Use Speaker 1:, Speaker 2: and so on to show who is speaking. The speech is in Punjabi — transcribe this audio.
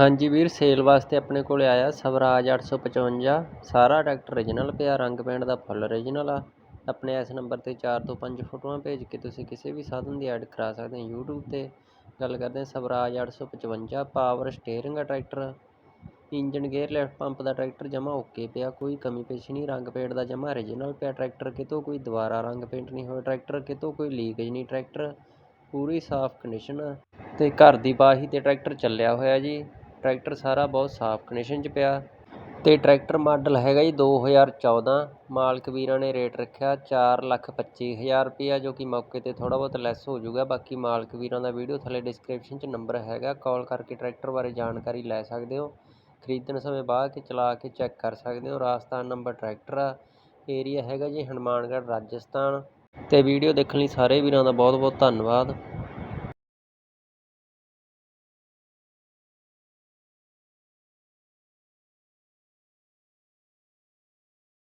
Speaker 1: ਹਾਂਜੀ ਵੀਰ, ਸੇਲ ਵਾਸਤੇ ਆਪਣੇ ਕੋਲ ਆਇਆ ਸਵਰਾਜ 855 ਸਾਰਾ ਟਰੈਕਟਰ ਓਰੀਜਨਲ ਪਿਆ, ਰੰਗ ਪੇਂਟ ਦਾ ਫੁੱਲ ਓਰੀਜਨਲ ਆ। ਆਪਣੇ ਇਸ ਨੰਬਰ ਤੇ 4 ਤੋਂ 5 ਫੋਟੋਆਂ ਭੇਜ ਕੇ ਤੁਸੀਂ ਕਿਸੇ ਵੀ ਸਾਧਨ ਦੀ ਐਡ ਕਰਾ ਸਕਦੇ ਹੋ। YouTube ਤੇ ਗੱਲ ਕਰਦੇ ਹਾਂ, ਸਵਰਾਜ 855 ਪਾਵਰ ਸਟੀਅਰਿੰਗ ਆ tractor. Engine gear lift pump ਦਾ ਟਰੈਕਟਰ ਜਮਾ ਓਕੇ ਪਿਆ, ਕੋਈ ਕਮੀ ਪੇਸ਼ੀ ਨਹੀਂ। ਰੰਗ ਪੇਂਟ ਦਾ ਜਮਾ ਓਰੀਜਨਲ ਪਿਆ ਟਰੈਕਟਰ, ਕਿਤੋਂ ਕੋਈ ਦੁਬਾਰਾ ਰੰਗ ਪੇਂਟ ਨਹੀਂ ਹੋਇਆ ਟਰੈਕਟਰ, ਕਿਤੋਂ ਕੋਈ ਲੀਕੇਜ ਨਹੀਂ। ਟਰੈਕਟਰ ਪੂਰੀ ਸਾਫ਼ ਕੰਡੀਸ਼ਨ ਆ। ਤੇ ਘਰ ਦੀ ਬਾਹੀ ਤੇ ਟਰੈਕਟਰ ਚੱਲਿਆ ਹੋਇਆ ਜੀ। ਟਰੈਕਟਰ ਸਾਰਾ ਬਹੁਤ ਸਾਫ਼ ਕੰਡੀਸ਼ਨ 'ਚ ਪਿਆ ਅਤੇ ਟਰੈਕਟਰ ਮਾਡਲ ਹੈਗਾ ਜੀ 2014 ਮਾਲਕ ਵੀਰਾਂ ਨੇ ਰੇਟ ਰੱਖਿਆ ਚਾਰ ਲੱਖ ਪੱਚੀ ਹਜ਼ਾਰ ਰੁਪਈਆ ਜੋ ਕਿ ਮੌਕੇ ਤੇ ਥੋੜ੍ਹਾ ਬਹੁਤ ਲੈਸ ਹੋ ਜਾਊਗਾ। ਬਾਕੀ ਮਾਲਕ ਵੀਰਾਂ ਦਾ ਵੀਡੀਓ ਥੱਲੇ ਡਿਸਕ੍ਰਿਪਸ਼ਨ 'ਚ ਨੰਬਰ ਹੈਗਾ ਕਾਲ ਕਰਕੇ ਟਰੈਕਟਰ ਬਾਰੇ ਜਾਣਕਾਰੀ ਲੈ ਸਕਦੇ ਹੋ। ਖਰੀਦਣ ਸਮੇਂ ਬਾਅਦ ਕੇ ਚਲਾ ਕੇ ਚੈੱਕ ਕਰ ਸਕਦੇ ਹੋ। ਰਾਜਸਥਾਨ ਨੰਬਰ ਟਰੈਕਟਰ ਆ। ਏਰੀਆ ਹੈਗਾ ਜੀ ਹਨੂੰਮਾਨਗੜ੍ਹ, ਰਾਜਸਥਾਨ। ਅਤੇ ਵੀਡੀਓ ਦੇਖਣ ਲਈ ਸਾਰੇ ਵੀਰਾਂ ਦਾ ਬਹੁਤ ਬਹੁਤ ਧੰਨਵਾਦ।